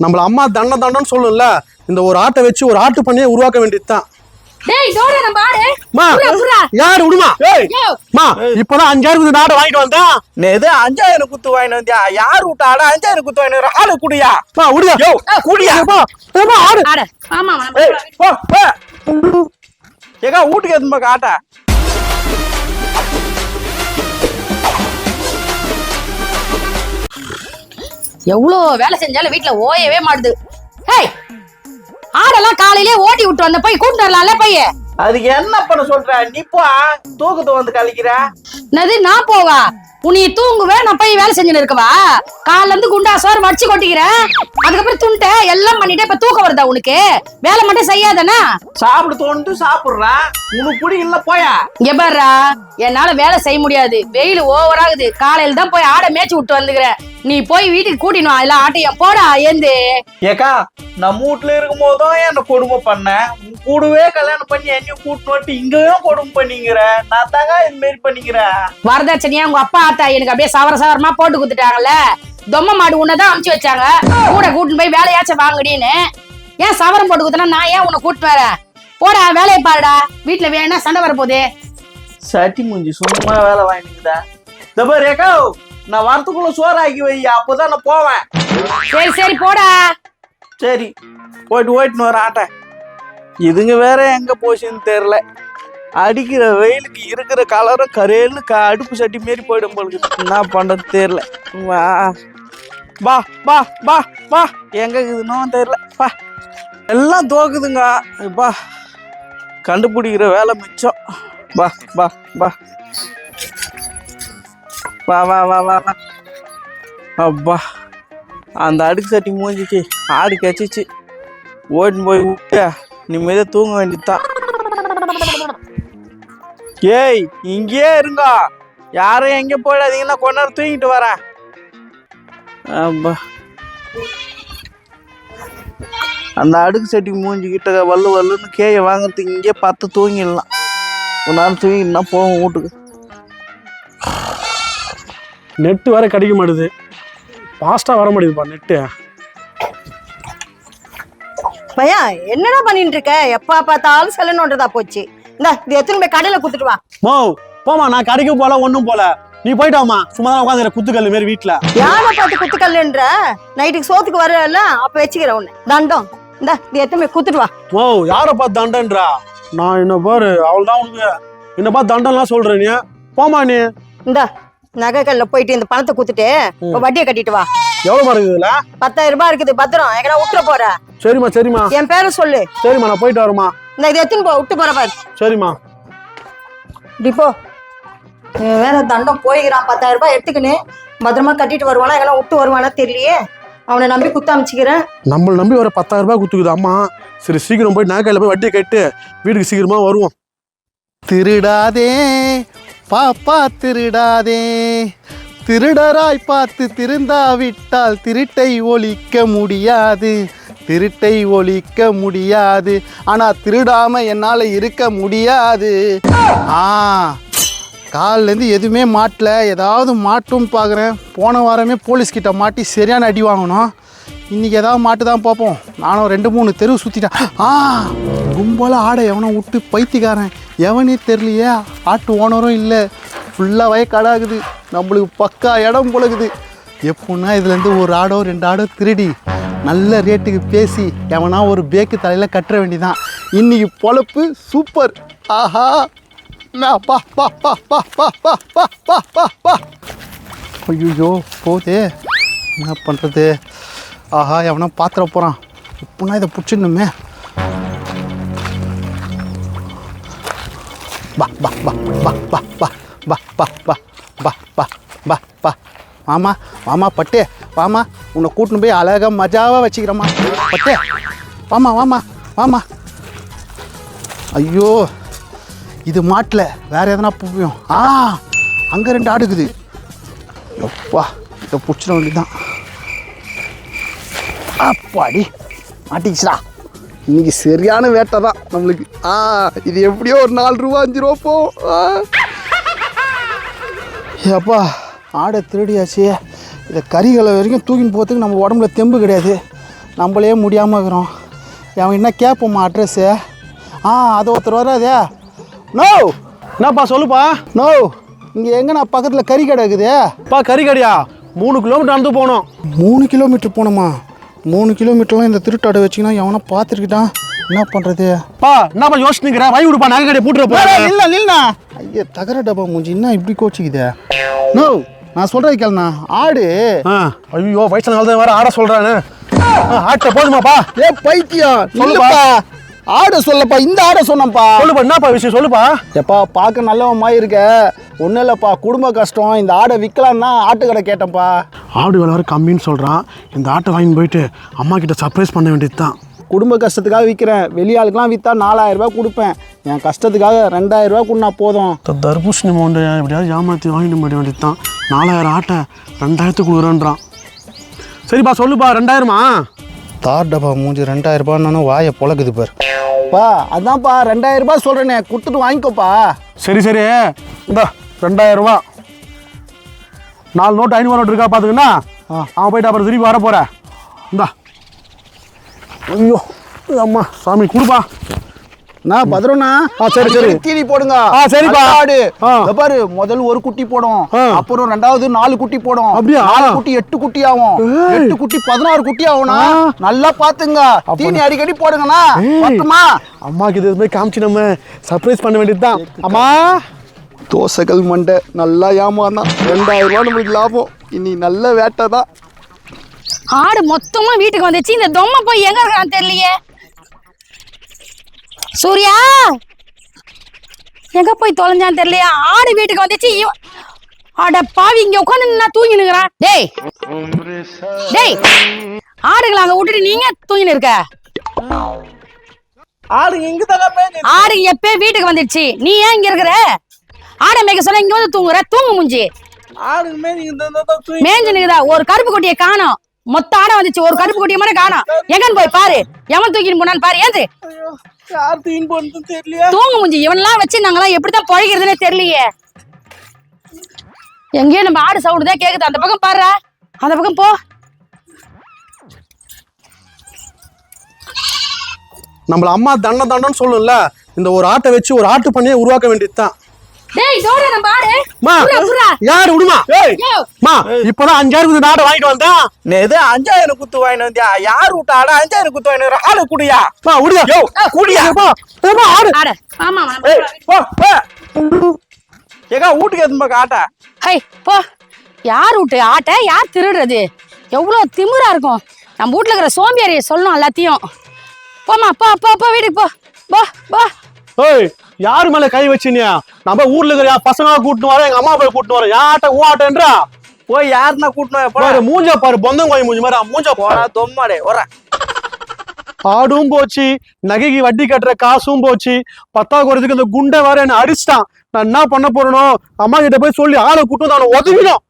நம்மள அம்மா தண்ட தண்டன்னு சொல்லும்ல இந்த ஒரு ஆட்டை வச்சு ஒரு ஆட்டு பண்ணையை உருவாக்க வேண்டியதுதான். தான் யார் விடுமா மா இப்பதான் அஞ்சாயிரம் குத்து ஆட்டை வாங்கிட்டு வந்தேன். நேது அஞ்சாயிரம் குத்து வாங்கிட்டு வந்தியா? யார் விட்ட ஆட? அஞ்சாயிரம் குத்து வாங்கிட்டு ஆளு குடியா? பா குடியா? குடியா போ ஆடு ஏக்கா வீட்டுக்கு எதுமாக்கா ஆட்டை? எவ்வளோ வேலை செஞ்சாலும் வீட்ல ஓயவே மாட்டுது. ஹேய் ஆடெல்லாம் காலையிலே ஓட்டி விட்டு வந்த போய் கூட்டு வரலாம்ல பைய. அதுக்கு என்ன பண்ண சொல்ற? நீ போ தூக்கத்தை வந்து கழிக்கிற. என்னது நான் போவா? உனி தூங்குவே நான் போய் வேலை செஞ்சுன்னு இருக்கவா? காலைல இருந்து குண்டா சோறு வச்சு கொட்டிக்கிறேன் அதுக்கப்புறம் துண்ட எல்லாம் பண்ணிட்டு இப்ப தூக்கம் வருதா உனக்கு? வேலை மட்டும் செய்யாதானே? சாப்பிட தோணுது சாப்பிடுறேன் உனக்கு பிடிக்கல போயா. இங்க பாருடா என்னால வேலை செய்ய முடியாது. வெயில் ஓவர் ஆகுது. காலையில தான் போய் ஆடை மேய்ச்சி விட்டு வந்துக்கிறேன். நீ போய் வீட்டுக்கு கூட்டினு வா. இல்ல ஆட்டையும் போடா ஏந்து. ஏக்கா நான் வீட்டுல இருக்கும் போதும் என்ன கொடுமை பண்ண. உன் கூடவே கல்யாணம் பண்ணி என்னையும் கூட்டு வந்துட்டு இங்கேயும் கொடுமை பண்ணிக்கிற. நான் தாங்க இது மாரி பண்ணிக்கிறேன். வரதட்சணையா உங்க அப்பா ஆத்தா எனக்கு அப்படியே சவர சவரமா போட்டு குடுத்துட்டாங்கல்ல? தொம்ம மாடு உன்னதான் அமுச்சு வச்சாங்க. கூட கூட்டின்னு போய் வேலையாச்சும் வாங்குடின்னு. ஏன் சவரம் போட்டு குத்துனா நான் ஏன் உன்னை கூட்டிட்டு வரேன்? போடா வேலையை பாருடா. வீட்டுல வேணா சண்டை வரப்போகுது. சட்டி மூஞ்சி சும்மா வேலை வாங்கிக்குதா இந்த பாரு ஏக்கா. நான் வரத்துக்குள்ள சோறு ஆக்கி வை அப்போதான் நான் போவேன். சரி சரி போடா. சரி போயிட்டு போயிட்டு வர ஆட்டை. இதுங்க வேற எங்க போச்சுன்னு தெரியல. அடிக்கிற வெயிலுக்கு இருக்கிற கலரும் கரேல்னு க அடுப்பு சட்டி மாரி போயிடும் போலுக்கு. என்ன பண்றது தெரியல. வா. பா பா பா பா எங்க இருக்குதுன்னு தெரியல. பா எல்லாம் தோக்குதுங்க. பா கண்டுபிடிக்கிற வேலை மிச்சம். பா பா பா வா வா வா வா வா. அப்பா அந்த அடுக்கு சட்டி மூஞ்சிச்சு. ஆடு கச்சிச்சு. ஓட்டின்னு போய் விட்டு நிம்மதியாக தூங்க வேண்டியதுதான். ஏய் இங்கேயே இருங்க. யாரும் எங்கே போயிடாதீங்கன்னா கொஞ்ச நேரம் தூங்கிட்டு வரேன். அப்பா. அந்த அடுக்கு சட்டி மூஞ்சிக்கிட்ட வல்லு வல்லுன்னு கேயை வாங்குறதுக்கு இங்கேயே பார்த்து தூங்கிடலாம். ஒரு நேரம் தூங்கினா போவோம் வீட்டுக்கு. நெட்டு வேற கிடைக்க மாட்டுது. ஃபாஸ்டா வர மாட்டேங்குதுப்பா நெட்டு. பையா என்னடா பண்ணிட்டு இருக்க எப்ப பார்த்தாலும் செல்லணுன்றதா போச்சு. இந்த இது எத்தனை போய் கடையில குத்துட்டு வா. மோ போமா நான் கடைக்கு போல ஒண்ணும் போல. நீ போயிட்டு வாமா சும்மா தான் உட்காந்து குத்துக்கல் மாரி வீட்டுல யாரை பார்த்து குத்துக்கல்லுன்ற? நைட்டுக்கு சோத்துக்கு வரல அப்ப வச்சுக்கிறேன் உன்னை. தண்டம். இந்த இது எத்தனை போய் குத்துட்டு வா. ஓ யாரை பார்த்து தண்டன்றா? நான் என்ன பாரு அவள் தான் உனக்கு. என்ன பார்த்து தண்டம்லாம் சொல்ற நீ. போமா நீ. இந்த நகைக்கல்ல போயிட்டு இந்த பணத்தை குத்துட்டு வட்டியை கட்டிட்டு வா. எவ்வளவு இருக்குதுல பத்தாயிரம் ரூபாய் இருக்குது பத்திரம். எங்கடா விட்டுற போற? சரிம்மா சரிம்மா. என் பேரை சொல்லு. சரிம்மா நான் போயிட்டு வரேம்மா. இந்த இது எத்தனை போ விட்டு போற பாரு. சரிம்மா. டிப்போ வேற தண்டம் போய்கிறான் பத்தாயிரம் ரூபாய் எடுத்துக்கின்னு. பத்திரமா கட்டிட்டு வருவானா எங்கன்னா விட்டு வருவானா தெரியலையே. அவனை நம்பி குத்த அமைச்சுக்கிறேன் நம்மள நம்பி வர பத்தாயிரம் ரூபாய் குத்துக்குது அம்மா. சரி சீக்கிரம் போய் நாக்கையில போய் வட்டியை கட்டு வீட்டுக்கு சீக்கிரமா வருவோம். திருடாதே. பாப்பா திருடாதே திருடராய் பார்த்து திருந்தாவிட்டால் திருட்டை ஒழிக்க முடியாது. திருட்டை ஒழிக்க முடியாது. ஆனா திருடாம என்னால இருக்க முடியாது. ஆ கால்லேருந்து எதுவுமே மாட்டல. ஏதாவது மாட்டும் பார்க்குறேன் போன வாரமே போலீஸ்கிட்ட மாட்டி சரியான அடி வாங்கணும் இன்றைக்கி ஏதாவது மாட்டு தான் பார்ப்போம். நானும் ரெண்டு மூணு தெருவு சுற்றிட்டேன் ஆ கும்பலாக ஆடை எவனை விட்டு பைத்தியக்காரன். எவனே தெரியலையே ஆட்டு ஓனரும் இல்லை. ஃபுல்லாக வயக்காடாகுது. நம்மளுக்கு பக்கா இடம் பொழுகுது. எப்படின்னா இதுலேருந்து ஒரு ஆடோ ரெண்டு ஆடோ திருடி நல்ல ரேட்டுக்கு பேசி எவனா ஒரு பேக்கு தலையில் கட்டுற வேண்டியதான் இன்றைக்கி பொழப்பு சூப்பர். ஆஹா. பா பா பா பா பா பா பா பா பா பா. ஐயோ போதே. என்ன பண்ணுறது ஆஹா எவனா பாத்திர போகிறான் இப்போனா இதை பிடிச்சிடணுமே பா பா பா பா பா பா பா பா பா பா பா பா பா மாமா மாமா பட்டே வாமா உன்னை கூட்டின்னு போய் அழகாக மஜாவாக வச்சுக்கிறேம்மா பட்டே வாமா வாமா வாமா ஐயோ இது மாட்டில் வேற எதனா போயும் ஆ அங்கே ரெண்டு ஆடுக்குது எப்பா இதை பிடிச்சிட வேண்டியதான் அப்பாடி. மாட்டிக்கிச்சுடா. இன்னைக்கு சரியான வேட்டை தான் நம்மளுக்கு. ஆ இது எப்படியோ ஒரு நாலு ரூபா அஞ்சு ரூபா ஆ. ஏப்பா ஆடை திருடியாச்சு. இதை கறிகளை வரைக்கும் தூக்கின்னு போகிறதுக்கு நம்ம உடம்புல தெம்பு கிடையாது. நம்மளே முடியாமல் இருக்கிறோம். அவன் என்ன கேட்போம்மா அட்ரஸ்ஸு ஆ அது ஒருத்தர் வராதே நோ! என்னப்பா சொல்லுப்பா. நோ! இங்கே எங்கண்ணா பக்கத்தில் கறி கடை இருக்குது? பா கறிக்கடியா மூணு கிலோமீட்டர் நடந்து போகணும். மூணு கிலோமீட்டர் போகணுமா? மூணு கிலோமீட்டர்லாம் இந்த திருட்டாடை வச்சிங்கன்னா எவனா பார்த்துருக்கிட்டான் என்ன பண்ணுறது பா என்னப்பா யோசிச்சுக்கிற வை விடுப்பா நகை கடையை பூட்டுற இல்லை இல்லைண்ணா ஐயா தகர டப்பா மூஞ்சி என்ன இப்படி கோச்சிக்குதே? நோ. நான் சொல்கிறது கேளுண்ணா. ஆடு. ஐயோ வயசான வேற ஆட சொல்றானே. ஆ, ஆட்ட போதுமாப்பா. ஏ பைத்தியம். சொல்லுப்பா. ஆடை சொல்லப்பா இந்த ஆடை சொன்னப்பா சொல்லுப்பா என்னப்பா விஷயம் சொல்லுப்பா. எப்பா பார்க்க நல்லவன் மாதிரி இருக்க ஒன்றும் இல்லைப்பா குடும்ப கஷ்டம் இந்த ஆடை விற்கலான்னா ஆட்டுக்கடை கேட்டேன்ப்பா. ஆடு விலை வேற கம்மின்னு சொல்றான். இந்த ஆட்டை வாங்கி போயிட்டு அம்மா கிட்ட சர்ப்ரைஸ் பண்ண வேண்டியது தான் குடும்ப கஷ்டத்துக்காக விற்கிறேன் வெளியாளுக்கெல்லாம் விற்றா நாலாயிரம் ரூபாய் கொடுப்பேன். என் கஷ்டத்துக்காக ரெண்டாயிரம் ரூபாய் கொடுனா போதும். தர்பூசணி மௌண்டு எப்படியாவது ஏமாற்றி வாங்கிட்டு போயிட வேண்டியது தான் நாலாயிரம் ஆட்டை ரெண்டாயிரத்துக்கு கொடுக்குறேன்றான். சரிப்பா சொல்லுப்பா ரெண்டாயிரமா? தார் டப்பா மூஞ்சி ரெண்டாயிரம் ரூபான்னு வாயை பொழக்குது பார். பா அதான்ப்பா ரெண்டாயிரம் ரூபாய் சொல்கிறேனே கொடுத்துட்டு வாங்கிக்கோப்பா. சரி சரி. இந்த ரெண்டாயிரம் ரூபா. நாலு நோட்டு ஐநூறு நோட்டு இருக்கா பார்த்துக்கண்ணா அவன் போயிட்டு அப்புறம் திருப்பி வர போற இந்தா. ஐயோ அம்மா சாமி கொடுப்பா. நான் பத்திரம்ண்ணா ஆ, சரி, சரி. தீனி போடுங்க. ஆ, சரிப்பா. ஆடு பாரு முதல் ஒரு குட்டி போடும். அப்புறம் ரெண்டாவது நாலு குட்டி போடும். அப்படியா? நாலு குட்டி எட்டு குட்டி ஆகும். எட்டு குட்டி பதினாறு குட்டி ஆகும்னா. நல்லா பாத்துங்க தீனி அடிக்கடி போடுங்கண்ணா. பத்துமா அம்மாக்கு இது மாதிரி காமிச்சு நம்ம சர்ப்ரைஸ் பண்ண வேண்டியது தான் அம்மா. தோசைகள் மண்டை நல்லா ஏமாந்தான் ரெண்டாயிரம் ரூபாய் நம்மளுக்கு லாபம். இனி நல்ல வேட்டை தான். ஆடு மொத்தமா வீட்டுக்கு வந்துச்சு. இந்த தொம்மை போய் எங்க இருக்கான்னு தெரியலையே. சூர்யா! எங்க போய் தொலைஞ்சான்னு தெரியலையா? ஆடு வீட்டுக்கு வந்துச்சு. அட பாவி இங்க உட்காந்து நான் தூங்கி நிக்கிறான் டேய்! டேய்! ஆடுகளை அங்க விட்டுட்டு நீங்க தூங்கி இருக்க. ஆடு இங்க மேய்ஞ்சி ஆடு எப்பயே வீட்டுக்கு வந்துடுச்சு. நீ ஏன் இங்க இருக்கிற? ஆடை மேய்க்க சொல்ல இங்க வந்து தூங்குற. தூங்கு முஞ்சி. ஆடு மேய்ஞ்சி இங்க தான் தூங்கி மேஞ்சு நிக்குதா ஒரு கருப்பு குட்டியை காணோம். மொத்த ஆடை வந்துச்சு. ஒரு கருப்பு குட்டியை மட்டும் காணோம். எங்கன்னு போய் பாரு. எவன் தூக்கிட்டு போனான்னு பாரு. ஏந்து? தூக்கின்னு தூங்கு முஞ்சி. இவனெல்லாம் வச்சு நாங்களாம் எப்படிதான் பழகிறதுனே தெரியலையே. எங்கேயோ நம்ம ஆடு சவுண்டு தான் கேக்குது. அந்த பக்கம் பாருடா. அந்த பக்கம் போ. நம்மள அம்மா தண்டம் தண்டம்னு சொல்லும்ல இந்த ஒரு ஆட்டை வச்சு ஒரு ஆட்டு பண்ணையை உருவாக்க வேண்டியது தான் டேய் தோட நம்ம ஆடு மா. யாரு விடுமா மா இப்பதான் அஞ்சாயிரம் ஆட்டை வாங்கிட்டு வந்தேன் நீ எது அஞ்சாயிரம் குத்து வாங்கிட்டு வந்தியா? யார் விட்ட ஆடு அஞ்சாயிரம் குத்து வாங்கிட்டு ஆடு குடியா? மா விடுயா யோ குடியா? ஏப்பா, ஏப்பா, ஆடு. ஆடு. ஆமா போ போ. ஏக்கா வீட்டுக்கு எதுமா ஆட்டா ஹை போ. யார் விட்டு ஆட்டை? யார் திருடுறது? எவ்வளோ திமிரா இருக்கும். நம்ம வீட்ல இருக்கிற சோம்பேறியை சொல்லணும் எல்லாத்தையும். போம்மா போ போ போ வீட்டுக்கு போ. போ போ. யாரு மேல கை வச்சினியா? நம்ம ஊர்ல இருக்கிற பசங்க கூட்டிட்டு வரேன் எங்க அம்மா போய் கூட்டிட்டு என் ஆட்டை உன் ஆட்டன்றா போய் யாருன்னா கூட்டணும் போடா. பாரு மூஞ்ச பாரு பொந்தம் கோய் மூஞ்சி மாதிரி மூஞ்ச போடா தொம்மாடே வர ஆடும் போச்சு நகைக்கு வட்டி கட்டுற காசும் போச்சு. பத்தாவது குறைச்சுக்கு இந்த குண்டை வேற என்ன அடிச்சிட்டான். நான் என்ன பண்ண போறேனோ? அம்மா கிட்ட போய் சொல்லி ஆளை கூட்டு வந்து அவனை உதவிடும்.